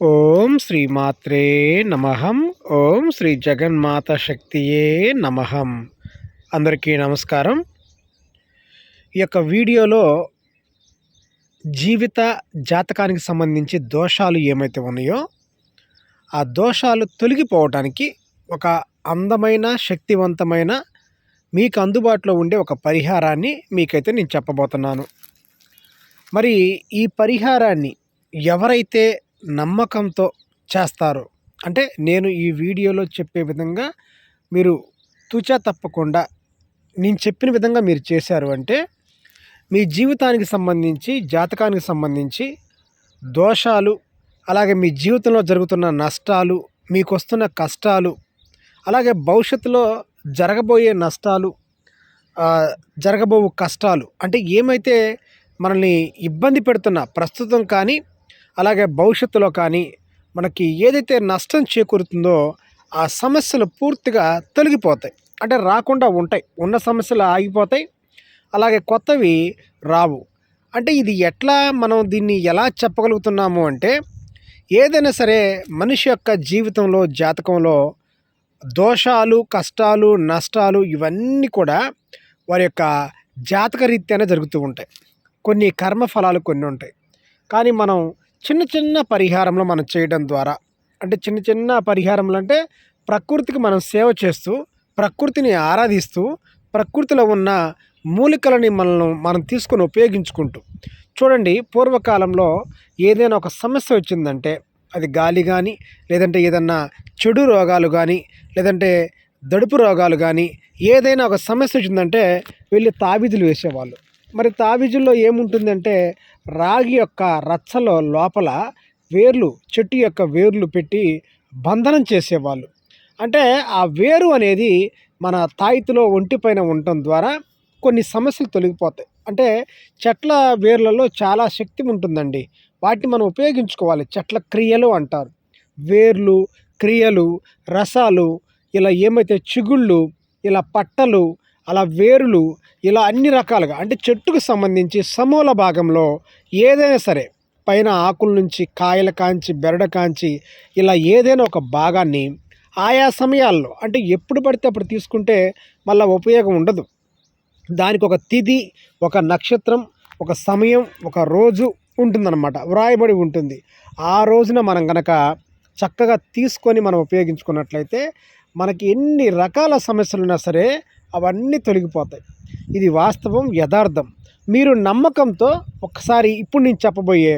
ఓం శ్రీమాత్రే నమహం ఓం శ్రీ జగన్మాత శక్తియే నమహం అందరికీ నమస్కారం. ఈ యొక్క వీడియోలో జీవిత జాతకానికి సంబంధించి దోషాలు ఏమైతే ఉన్నాయో ఆ దోషాలు తొలగిపోవటానికి ఒక అందమైన శక్తివంతమైన మీకు అందుబాటులో ఉండే ఒక పరిహారాన్ని మీకైతే నేను చెప్పబోతున్నాను. మరి ఈ పరిహారాన్ని ఎవరైతే నమ్మకంతో చేస్తారు. అంటే నేను ఈ వీడియోలో చెప్పే విధంగా మీరు తుచా తప్పకుండా నేను చెప్పిన విధంగా మీరు చేశారు అంటే మీ జీవితానికి సంబంధించి జాతకానికి సంబంధించి దోషాలు అలాగే మీ జీవితంలో జరుగుతున్న నష్టాలు మీకు వస్తున్న కష్టాలు అలాగే భవిష్యత్తులో జరగబోయే నష్టాలు జరగబో కష్టాలు అంటే ఏమైతే మనల్ని ఇబ్బంది పెడుతున్న ప్రస్తుతం కానీ అలాగే భవిష్యత్తులో కానీ మనకి ఏదైతే నష్టం చేకూరుతుందో ఆ సమస్యలు పూర్తిగా తొలగిపోతాయి. అంటే రాకుండా ఉంటాయి. ఉన్న సమస్యలు ఆగిపోతాయి. అలాగే కొత్తవి రావు. అంటే ఇది ఎట్లా మనం దీన్ని ఎలా చెప్పగలుగుతున్నాము అంటే ఏదైనా సరే మనిషి యొక్క జీవితంలో జాతకంలో దోషాలు కష్టాలు నష్టాలు ఇవన్నీ కూడా వారి యొక్క జాతక రీత్యానే జరుగుతూ ఉంటాయి. కొన్ని కర్మ ఫలాలు కొన్ని ఉంటాయి. కానీ మనం చిన్న చిన్న పరిహారంలో మనం చేయడం ద్వారా. అంటే చిన్న చిన్న పరిహారంలో అంటే ప్రకృతికి మనం సేవ చేస్తూ ప్రకృతిని ఆరాధిస్తూ ప్రకృతిలో ఉన్న మూలికలని మనల్ని మనం తీసుకొని ఉపయోగించుకుంటూ. చూడండి పూర్వకాలంలో ఏదైనా ఒక సమస్య వచ్చిందంటే అది గాలి కానీ లేదంటే ఏదన్నా చెడు రోగాలు కానీ లేదంటే దడుపు రోగాలు కానీ ఏదైనా ఒక సమస్య వచ్చిందంటే వెళ్ళి తాబీదులు వేసేవాళ్ళు. మరి తాబీజుల్లో ఏముంటుందంటే రాగి యొక్క రచ్చలో లోపల వేర్లు చెట్టు యొక్క వేర్లు పెట్టి బంధనం చేసేవాళ్ళు. అంటే ఆ వేరు అనేది మన తాయితులో ఒంటిపైన ఉండటం ద్వారా కొన్ని సమస్యలు తొలగిపోతాయి. అంటే చెట్ల వేర్లలో చాలా శక్తి ఉంటుందండి. వాటిని మనం ఉపయోగించుకోవాలి. చెట్ల క్రియలు అంటారు. వేర్లు క్రియలు రసాలు ఇలా ఏమైతే చిగుళ్ళు ఇలా పట్టలు అలా వేరులు ఇలా అన్ని రకాలుగా అంటే చెట్టుకు సంబంధించి సమూల భాగంలో ఏదైనా సరే పైన ఆకుల నుంచి కాయల కాంచి బెరడ కాంచి ఇలా ఏదైనా ఒక భాగాన్ని ఆయా సమయాల్లో అంటే ఎప్పుడు పడితే అప్పుడు తీసుకుంటే మళ్ళీ ఉపయోగం ఉండదు. దానికి ఒక తిథి ఒక నక్షత్రం ఒక సమయం ఒక రోజు ఉంటుందన్నమాట. వ్రాయబడి ఉంటుంది. ఆ రోజున మనం కనుక చక్కగా తీసుకొని మనం ఉపయోగించుకున్నట్లయితే మనకి ఎన్ని రకాల సమస్యలున్నా సరే అవన్నీ తొలగిపోతాయి. ఇది వాస్తవం యథార్థం. మీరు నమ్మకంతో ఒకసారి ఇప్పుడు నేను చెప్పబోయే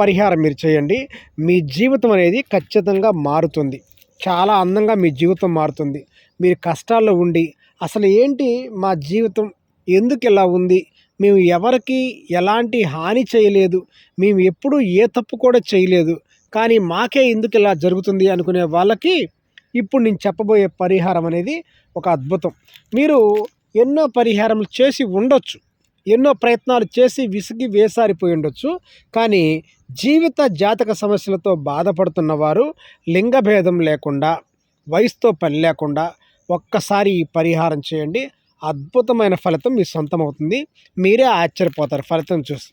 పరిహారం మీరు చేయండి. మీ జీవితం అనేది ఖచ్చితంగా మారుతుంది. చాలా అందంగా మీ జీవితం మారుతుంది. మీరు కష్టాల్లో ఉండి అసలు ఏంటి మా జీవితం ఎందుకు ఇలా ఉంది? మేము ఎవరికి ఎలాంటి హాని చేయలేదు. మేము ఎప్పుడూ ఏ తప్పు కూడా చేయలేదు. కానీ మాకే ఎందుకు ఇలా జరుగుతుంది అనుకునే వాళ్ళకి ఇప్పుడు నేను చెప్పబోయే పరిహారం అనేది ఒక అద్భుతం. మీరు ఎన్నో పరిహారములు చేసి ఉండొచ్చు. ఎన్నో ప్రయత్నాలు చేసి విసిగి వేసారిపోయి ఉండొచ్చు. కానీ జీవిత జాతక సమస్యలతో బాధపడుతున్న వారు లింగభేదం లేకుండా వయసుతో పని లేకుండా ఒక్కసారి ఈ పరిహారం చేయండి. అద్భుతమైన ఫలితం మీ సొంతం అవుతుంది మీరే ఆశ్చర్యపోతారు ఫలితం చూసి.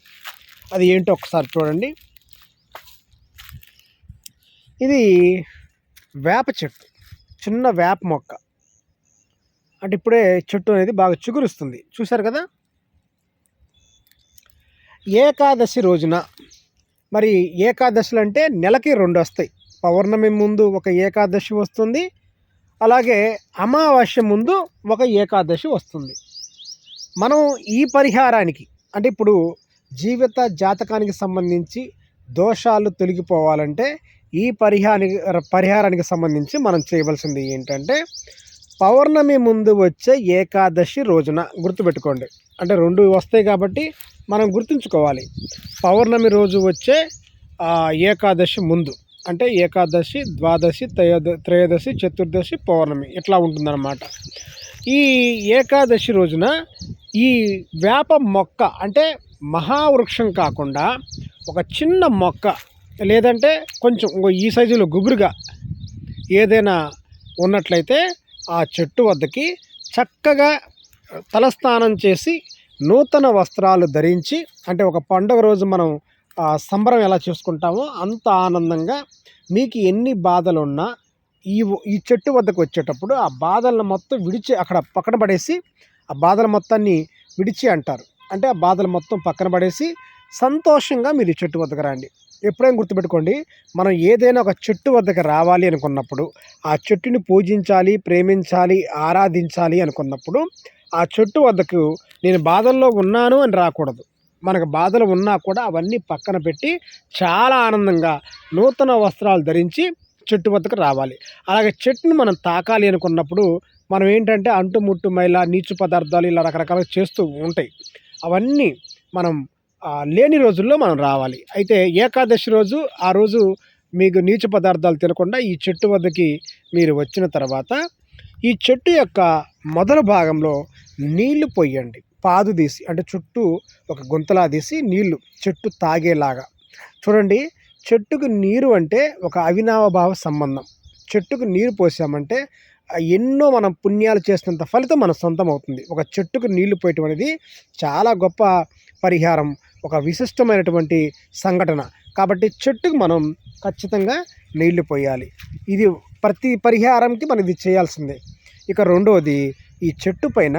అది ఏంటో ఒకసారి చూడండి. ఇది వేప చెట్టు. చిన్న వేప మొక్క. అంటే ఇప్పుడే చెట్టు అనేది బాగా చిగురుస్తుంది. చూశారు కదా? ఏకాదశి రోజున మరి ఏకాదశులు అంటే నెలకి రెండు వస్తాయి. పౌర్ణమి ముందు ఒక ఏకాదశి వస్తుంది. అలాగే అమావాస్య ముందు ఒక ఏకాదశి వస్తుంది. మనం ఈ పరిహారానికి అంటే ఇప్పుడు జీవిత జాతకానికి సంబంధించి దోషాలు తొలగిపోవాలంటే ఈ పరిహారానికి పరిహారానికి సంబంధించి మనం చేయవలసింది ఏంటంటే పౌర్ణమి ముందు వచ్చే ఏకాదశి రోజున గుర్తుపెట్టుకోండి. అంటే రెండు వస్తాయి కాబట్టి మనం గుర్తుంచుకోవాలి. పౌర్ణమి రోజు వచ్చే ఏకాదశి ముందు. అంటే ఏకాదశి ద్వాదశి త్రయోద త్రయోదశి చతుర్దశి పౌర్ణమి ఇట్లా ఉంటుందన్నమాట. ఈ ఏకాదశి రోజున ఈ వేప మొక్క అంటే మహావృక్షం కాకుండా ఒక చిన్న మొక్క లేదంటే కొంచెం ఈ సైజులో గుబురుగా ఏదైనా ఉన్నట్లయితే ఆ చెట్టు వద్దకి చక్కగా తలస్నానం చేసి నూతన వస్త్రాలు ధరించి అంటే ఒక పండుగ రోజు మనం సంబరం ఎలా చేసుకుంటామో అంత ఆనందంగా మీకు ఎన్ని బాధలున్నా ఈ ఈ చెట్టు వద్దకు వచ్చేటప్పుడు ఆ బాధలను మొత్తం విడిచి అక్కడ పక్కన పడేసి ఆ బాధల మొత్తాన్ని విడిచి అంటారు. అంటే ఆ బాధలు మొత్తం పక్కన పడేసి సంతోషంగా మీరు ఈ చెట్టు వద్దకు రండి. ఎప్పుడైనా గుర్తుపెట్టుకోండి మనం ఏదైనా ఒక చెట్టు వద్దకు రావాలి అనుకున్నప్పుడు ఆ చెట్టుని పూజించాలి ప్రేమించాలి ఆరాధించాలి అనుకున్నప్పుడు ఆ చెట్టు వద్దకు నేను బాధల్లో ఉన్నాను అని రాకూడదు. మనకు బాధలు ఉన్నా కూడా అవన్నీ పక్కన పెట్టి చాలా ఆనందంగా నూతన వస్త్రాలు ధరించి చెట్టు వద్దకు రావాలి. అలాగే చెట్టును మనం తాకాలి అనుకున్నప్పుడు మనం ఏంటంటే అంటుముట్టు మైల నీచు పదార్థాలు ఇలా రకరకాలుగా చేస్తూ ఉంటాయి. అవన్నీ మనం లేని రోజుల్లో మనం రావాలి. అయితే ఏకాదశి రోజు ఆ రోజు మీకు నీచు పదార్థాలు తినకుండా ఈ చెట్టు వద్దకి మీరు వచ్చిన తర్వాత ఈ చెట్టు యొక్క మొదల భాగంలో నీళ్ళు పొయ్యండి పాదు తీసి అంటే చుట్టూ ఒక గుంతలా తీసి నీళ్ళు చెట్టు తాగేలాగా. చూడండి చెట్టుకు నీరు అంటే ఒక అవినావభావ సంబంధం. చెట్టుకు నీరు పోసామంటే ఎన్నో మనం పుణ్యాలు చేసినంత ఫలితం మన సొంతం అవుతుంది. ఒక చెట్టుకు నీళ్ళు పోయటం అనేది చాలా గొప్ప పరిహారం. ఒక విశిష్టమైనటువంటి సంఘటన. కాబట్టి చెట్టుకు మనం ఖచ్చితంగా నీళ్ళు పోయాలి. ఇది ప్రతి పరిహారంకి మనం ఇది చేయాల్సిందే. ఇక రెండవది ఈ చెట్టు పైన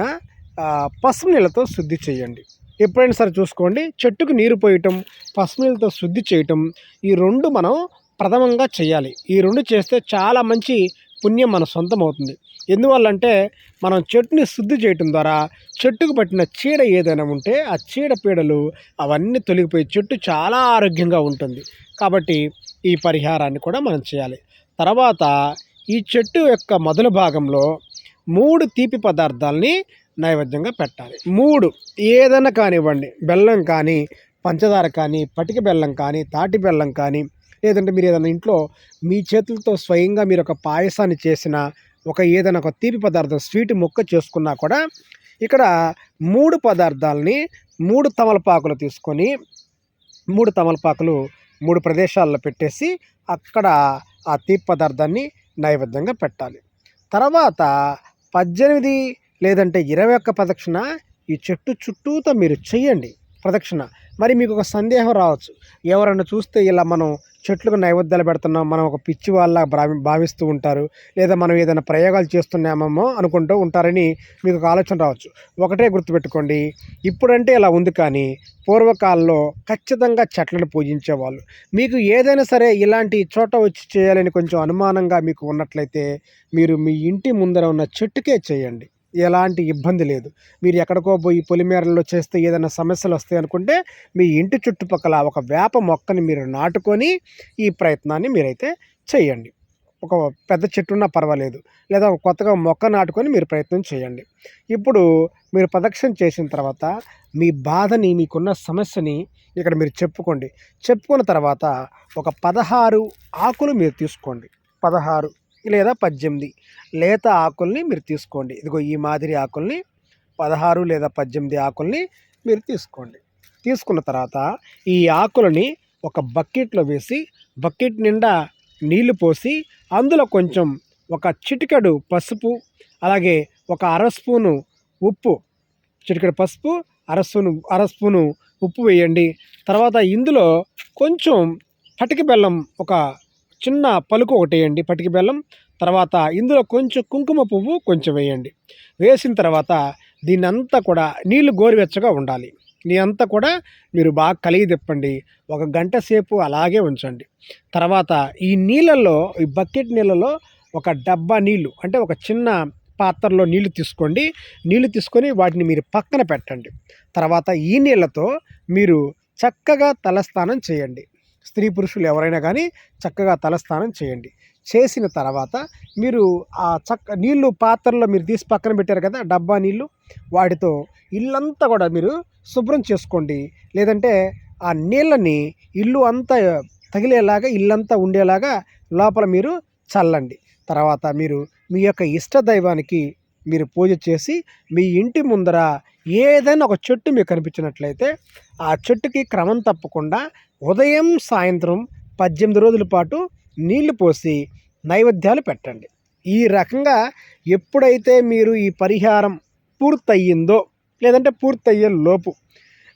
పసుపు నీళ్ళతో శుద్ధి చేయండి. ఎప్పుడైనా సరే చూసుకోండి చెట్టుకు నీరు పోయటం పసుపు నీళ్ళతో శుద్ధి చేయటం ఈ రెండు మనం ప్రథమంగా చేయాలి. ఈ రెండు చేస్తే చాలా మంచి పుణ్యం మన సొంతం అవుతుంది ఎందువల్లంటే మనం చెట్టుని శుద్ధి చేయటం ద్వారా చెట్టుకు పట్టిన చీడ ఏదైనా ఉంటే ఆ చీడ పీడలు అవన్నీ తొలగిపోయి చెట్టు చాలా ఆరోగ్యంగా ఉంటుంది. కాబట్టి ఈ పరిహారాన్ని కూడా మనం చేయాలి. తర్వాత ఈ చెట్టు యొక్క మొదలు భాగంలో మూడు తీపి పదార్థాలని నైవేద్యంగా పెట్టాలి. మూడు ఏదైనా కానివ్వండి బెల్లం కానీ పంచదార కానీ పటిక బెల్లం కానీ తాటి బెల్లం కానీ లేదంటే మీరు ఏదైనా ఇంట్లో మీ చేతులతో స్వయంగా మీరు ఒక పాయసాన్ని చేసిన ఒక ఏదైనా ఒక తీపి పదార్థం స్వీట్ ముక్క చేసుకున్నా కూడా ఇక్కడ మూడు పదార్థాలని మూడు తమలపాకులు తీసుకొని మూడు తమలపాకులు మూడు ప్రదేశాల్లో పెట్టేసి అక్కడ ఆ తీపి పదార్థాన్ని నైవేద్యంగా పెట్టాలి. తర్వాత పద్దెనిమిది లేదంటే ఇరవై ఒక్క ప్రదక్షిణ ఈ చెట్టు చుట్టూతో మీరు చెయ్యండి ప్రదక్షిణ మరి మీకు ఒక సందేహం రావచ్చు. ఎవరన్నా చూస్తే ఇలా మనం చెట్లకు నైవేద్యాలు పెడుతున్నాం మనం ఒక పిచ్చి వాళ్ళ భావి భావిస్తూ ఉంటారు లేదా మనం ఏదైనా ప్రయోగాలు చేస్తున్నామేమో అనుకుంటూ ఉంటారని మీకు ఒక ఆలోచన రావచ్చు. ఒకటే గుర్తుపెట్టుకోండి ఇప్పుడంటే ఇలా ఉంది కానీ పూర్వకాలంలో ఖచ్చితంగా చెట్లను పూజించేవాళ్ళు. మీకు ఏదైనా సరే ఇలాంటి చోట వచ్చి చేయాలని కొంచెం అనుమానంగా మీకు ఉన్నట్లయితే మీరు మీ ఇంటి ముందర ఉన్న చెట్టుకే చేయండి. ఎలాంటి ఇబ్బంది లేదు. మీరు ఎక్కడికో పోయి పొలిమేరల్లో చేస్తే ఏదైనా సమస్యలు వస్తాయి అనుకుంటే మీ ఇంటి చుట్టుపక్కల ఒక వేప మొక్కని మీరు నాటుకొని ఈ ప్రయత్నాన్ని మీరైతే చేయండి. ఒక పెద్ద చెట్టు ఉన్నా పర్వాలేదు. లేదా ఒక కొత్తగా మొక్క నాటుకొని మీరు ప్రయత్నం చేయండి. ఇప్పుడు మీరు ప్రదక్షిణ చేసిన తర్వాత మీ బాధని మీకున్న సమస్యని ఇక్కడ మీరు చెప్పుకోండి. చెప్పుకున్న తర్వాత ఒక పదహారు ఆకులు మీరు తీసుకోండి. పదహారు లేదా పద్దెనిమిది లేత ఆకుల్ని మీరు తీసుకోండి. ఇదిగో ఈ మాదిరి ఆకుల్ని పదహారు లేదా పద్దెనిమిది ఆకుల్ని మీరు తీసుకోండి. తీసుకున్న తర్వాత ఈ ఆకులని ఒక బకెట్లో వేసి బకెట్ నిండా నీళ్ళు పోసి అందులో కొంచెం ఒక చిటికెడు పసుపు అలాగే ఒక అర స్పూను ఉప్పు చిటికెడు పసుపు అర స్పూను అర స్పూను ఉప్పు వేయండి. తర్వాత ఇందులో కొంచెం పటిక బెల్లం ఒక చిన్న పలుకు ఒకటి వేయండి పటిక బెల్లం తర్వాత ఇందులో కొంచెం కుంకుమ పువ్వు కొంచెం వేయండి. వేసిన తర్వాత దీన్ని అంతా కూడా నీళ్ళు గోరువెచ్చగా ఉండాలి. నీ అంతా కూడా మీరు బాగా కలిగి తిప్పండి. ఒక గంట సేపు అలాగే ఉంచండి. తర్వాత ఈ నీళ్ళల్లో ఈ బకెట్ నీళ్ళలో ఒక డబ్బా నీళ్ళు అంటే ఒక చిన్న పాత్రలో నీళ్ళు తీసుకోండి. నీళ్ళు తీసుకొని వాటిని మీరు పక్కన పెట్టండి. తర్వాత ఈ నీళ్ళతో మీరు చక్కగా తలస్నానం చేయండి. స్త్రీ పురుషులు ఎవరైనా కానీ చక్కగా తలస్నానం చేయండి. చేసిన తర్వాత మీరు ఆ చక్క నీళ్ళు పాత్రలో మీరు తీసి పక్కన పెట్టారు కదా డబ్బా నీళ్ళు వాటితో ఇల్లంతా కూడా మీరు శుభ్రం చేసుకోండి. లేదంటే ఆ నీళ్ళని ఇల్లు అంతా తగిలేలాగా ఇల్లంతా ఉండేలాగా లోపల మీరు చల్లండి. తర్వాత మీరు మీ యొక్క ఇష్ట దైవానికి మీరు పూజ చేసి మీ ఇంటి ముందర ఏదైనా ఒక చెట్టు మీకు కనిపించినట్లయితే ఆ చెట్టుకి క్రమం తప్పకుండా ఉదయం సాయంత్రం పద్దెనిమిది రోజుల పాటు నీళ్ళు పోసి నైవేద్యాలు పెట్టండి. ఈ రకంగా ఎప్పుడైతే మీరు ఈ పరిహారం పూర్తయిందో లేదంటే పూర్తయ్యే లోపు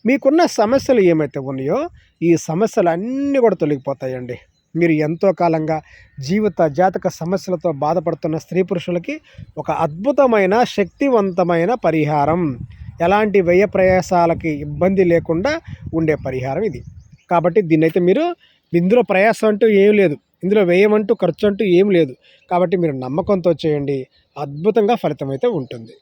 మీకున్న సమస్యలు ఏమైతే ఉన్నాయో ఈ సమస్యలు అన్నీ కూడా తొలగిపోతాయండి. మీరు ఎంతో కాలంగా జీవిత జాతక సమస్యలతో బాధపడుతున్న స్త్రీ పురుషులకి ఒక అద్భుతమైన శక్తివంతమైన పరిహారం. ఎలాంటి వ్యయ ప్రయాసాలకి ఇబ్బంది లేకుండా ఉండే పరిహారం ఇది. కాబట్టి దీన్నైతే మీరు ఇందులో ప్రయాసం అంటూ ఏం లేదు. ఇందులో వ్యయం అంటూ ఖర్చు అంటూ ఏం లేదు. కాబట్టి మీరు నమ్మకంతో చేయండి. అద్భుతంగా ఫలితం అయితే ఉంటుంది.